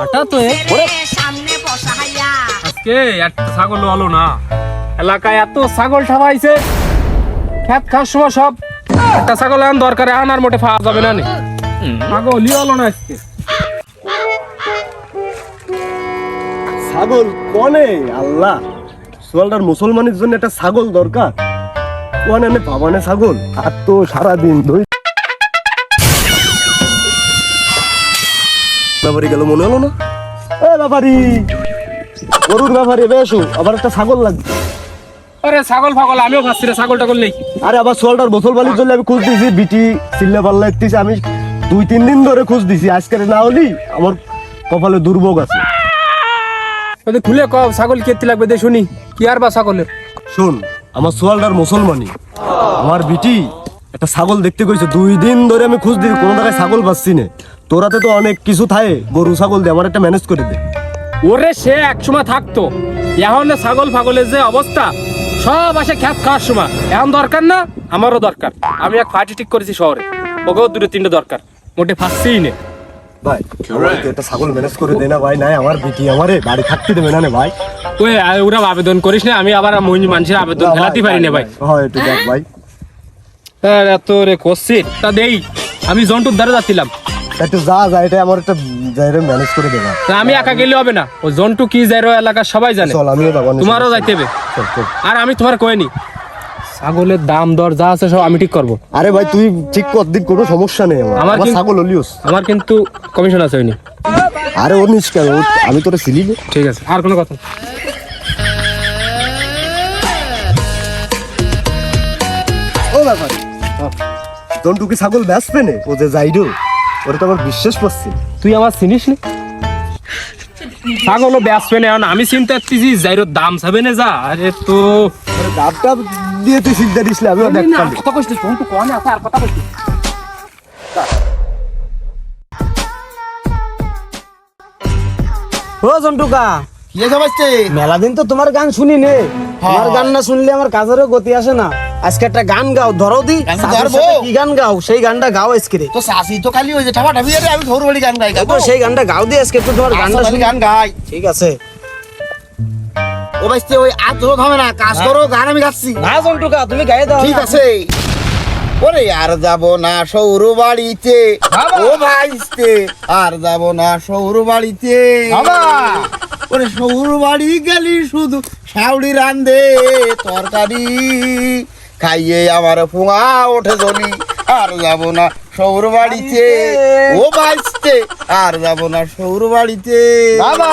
হাঁটা তো সামনে বসা আজকে একটা ছাগল হলো না। এলাকায় এত ছাগল ঠাবাইছে খেত খাওয়ার সময় সব একটা ছাগল এখন দরকার এখন মোটে পাওয়া যাবে না নি। ছাগলই হলো না আজকে। ছাগল কনে? আল্লাহ। সোয়ালটার মুসলমানের জন্য একটা ছাগল দরকার। কোন এনে পাবানে ছাগল? আর তো সারাদিন ধরে ব্যাপারি গেল মনে হলো না? এ ব্যাপারি! গরুর ব্যাপারে বেশো আবার একটা ছাগল লাগবে। আরে ছাগল ফাগল আমিও খাচ্ছি রে ছাগল টাগল নেই। আরে আবার সোয়ালটার বোতল বালির জন্য আমি খোঁজ দিয়েছি বিটি চিল্লা পাল্লা এত্তিছে আমি দুই তিন দিন ধরে খোঁজ দিছি আজকে না হলি আমার কপালে দুর্ভোগ আছে। খুলে কও ছাগল কেতে লাগবে দে শুনি কি আর বা ছাগলের? শোন আমার সোয়ালটার মুসলমানি আমার বিটি একটা ছাগল দেখতে কইছে দুই দিন ধরে আমি খুঁজ দিই কোনো জায়গায় ছাগল পাচ্ছি না। তোরাতে তো অনেক কিছু থাকে গরু ছাগল দিয়ে আমার একটা ম্যানেজ করে দে। ওরে সে একসময় থাকতো। এখন ছাগল ফাগলের যে অবস্থা সব আসে খ্যাত খাওয়ার সময়। এখন দরকার না? আমারও দরকার। আমি এক পার্টি ঠিক করেছি শহরে। ওকেও দুটো তিনটে দরকার। মোটে ফাঁসছেই নে। ভাই একটা ছাগল ম্যানেজ করে দে না ভাই নাই আমার বিটি আমারে বাড়ি থাকতে দেবে না ভাই। ওই ওরা আবেদন করিস না আমি আবার মানুষের আবেদন ফেলাতে পারি না ভাই। হয় একটু দেখ ভাই। হ্যাঁ, এত রে করছি তা দেই আমি জন্টুর দ্বারা যাচ্ছিলাম। একটু যা যা এটা আমার একটা যাইরে ম্যানেজ করে দে তা আমি একা গেলে হবে না। ও জন্টু কি যায় রো এলাকার সবাই জানে। চল আমিও যাব তোমারও যাইতে হবে। আর আমি তোমার কইনি। ছাগলের দাম দর যা আছে সব আমি ঠিক করব। আরে ভাই তুই ঠিক কর দিন কোনো সমস্যা নেই আমার। ছাগল হলিওস আমার কিন্তু কমিশন আছে হয়নি। আরে ও- আমি তোরা সিলি ঠিক আছে আর কোনো কথা। ও ব্যাপার। জন্টুকে ছাগল বেচবে নে ও যে যাইডো ওরা তো আমার বিশ্বাস পাচ্ছি তুই আমার চিনিস নি? ছাগলও বেসবে না এখন আমি চিন্তা করতেছি যাইরো দাম চাবে না যা। আরে তো। ডাব ডাব দিয়ে তুই চিন্তা দিসলে আমিও দেখতাম। কথা কইছিস জন্টু কোনে আছে আর কথা কইছিস? ও জন্টুকা কি বাচ্চে? মেলা দিন তো তোমার গান শুনি নে তোমার গান না শুনলে আমার কাজেরও গতি আসে না। আজকে একটা গান গাও ধরো দি। কি গান গাও? সেই গানটা গাও আজকে তো শাসি তো খালি ওই যে ঠাপা ঠাপি আরে আমি ঘর বাড়ি গান গাই তো সেই গানটা গাও দি আজকে একটু তোমার গানটা শুনি। গান গাই। ঠিক আছে। ও বাচ্চে ওই আর ধরো থামে না কাজ করো গান আমি গাচ্ছি। না জন্টুকা তুমি গায়ে দাও ঠিক আছে। ওরে আর যাব না সৌর বাড়িতে। ও ভাইস্তে আর যাব না সৌর বাড়িতে। ওরে সৌর বাড়ি গেলি শুধু শাউড়ি রান্ধে তরকারি খাইয়ে আমার ফুঙা ওঠে জলি আর যাব না সৌর বাড়িতে ও ভাইস্তে আর যাব না সৌর বাড়িতে। বাবা!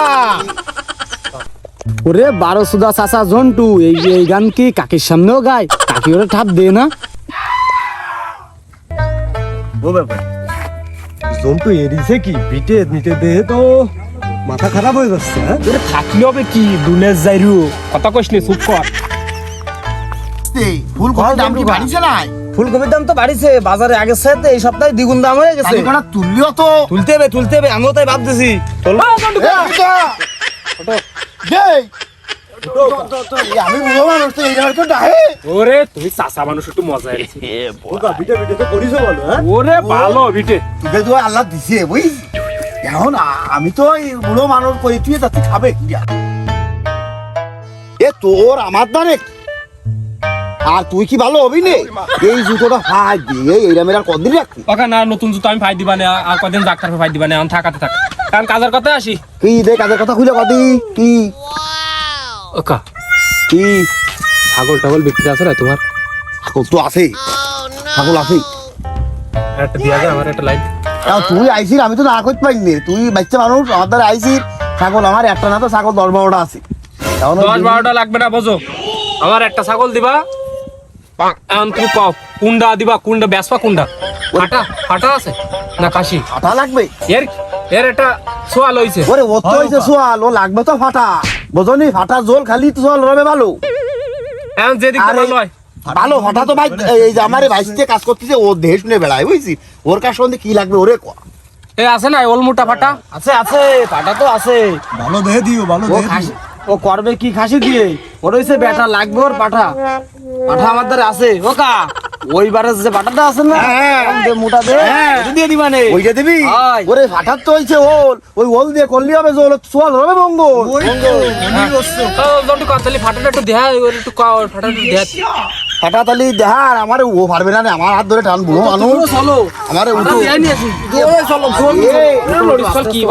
ওরে বারো সুদা চাচা জন্টু এই যে এই গান কি কাকির সামনেও গায়? কাকি ওরে ঠাপ দে না। ও ব্যাপার। জন্টু এরিছে কি? বিটে নিতে দে তো। মাথা খারাপ হয়ে যাচ্ছে হ্যাঁ? থাকলে হবে কি? দুনের যাইরু কথা কইস নি চুপ কর। ফুলকপির দাম কি বাড়িছে নাই? ফুলকপির দাম তো বাড়িছে বাজারে আগের সাথে এই সপ্তাহে দ্বিগুণ দাম হয়ে গেছে। তুললিও তো? তুলতে হবে তুলতে হবে আমিও তাই ভাবতেছি। আমি বুড়ো মানুষ তো এই তো ডাহে। ওরে তুমি চাচা মানুষ একটু মজা এসেছে তো করিছো বলো হ্যাঁ? ওরে ভালো বিটে। তোকে তো আল্লাহ দিছে বুঝ এখন আমি তো এই বুড়ো মানুষ কই তুই তাতে খাবে কি এ তোর আমার দানে? আর তুই কি ভালো হবি নে? এই জুতোটা হাই দিয়ে এইটা মেরা কদিন রাখবি? ওকে না নতুন জুতো আমি ফাই দিবা না আর কদিন ডাক্তার ফাই দিবা না এখন থাকাতে থাক। কারণ কাজের কথা আসি। কি দে কাজের কথা খুলে কদি কি? ওকা। কি? ছাগল টাগল বিক্রি আছে না তোমার? ছাগল তো আছে ছাগল আছে একটা দিয়া যায় আমার একটা তাও তুই আইসির আমি তো না করতে পারিনি তুই বাচ্চা মানুষ আমার দ্বারা আইসির। ছাগল আমার একটা না তো ছাগল দশ বারোটা আছে। দশ বারোটা লাগবে না বোঝো। আমার একটা ছাগল দিবা। এখন তুমি কও কুন্ডা দিবা কুন্ডা বেসবা কুন্ডা? ফাটা ফাটা আছে? না কাশি ফাটা লাগবে। এর এর একটা সোয়াল হইছে। ওরে ও তো হইছে সোয়াল ও লাগবে তো ফাটা। বোঝনি ফাটা জল খালি তো জল রবে ভালো। এখন যেদিক আরে- ভালো হঠাৎ ভাই মানে এই যে আমার ভাই ভাইসতে কাজ করতেছে ও দেহ শুনে বেড়ায় বুঝছি? ওর কার সন্ধে কি লাগবে ওরে ক। এ আছে না ওল মোটা ফাটা? আছে আছে ফাটা তো আছে। ভালো দেহ দিও ভালো দেহ ও করবে কি খাসি দিয়ে? ওর হইছে বেটা লাগবে ওর পাঠা। পাঠা আমার দ্বারা আছে। ও কা ওইবারে যে বাটাটা আছে না হ্যাঁ, হ্যাঁ। যে মোটা দে হ্যাঁ। দিয়ে দিবা নে। ওইটা দিবি? ওরে ফাটা তো হইছে ওল। ওই ওল দিয়ে করলি হবে যে ওল সোয়াল হবে বঙ্গ বঙ্গ জন্টু কাতালি ফাটাটা একটু দেহা একটু ফাটাটা দেহা হেটা তালি দেখা আমার ও পারবে না আমার হাত ধরে টানবো মানুষ আমার উঠো চলো চলো কি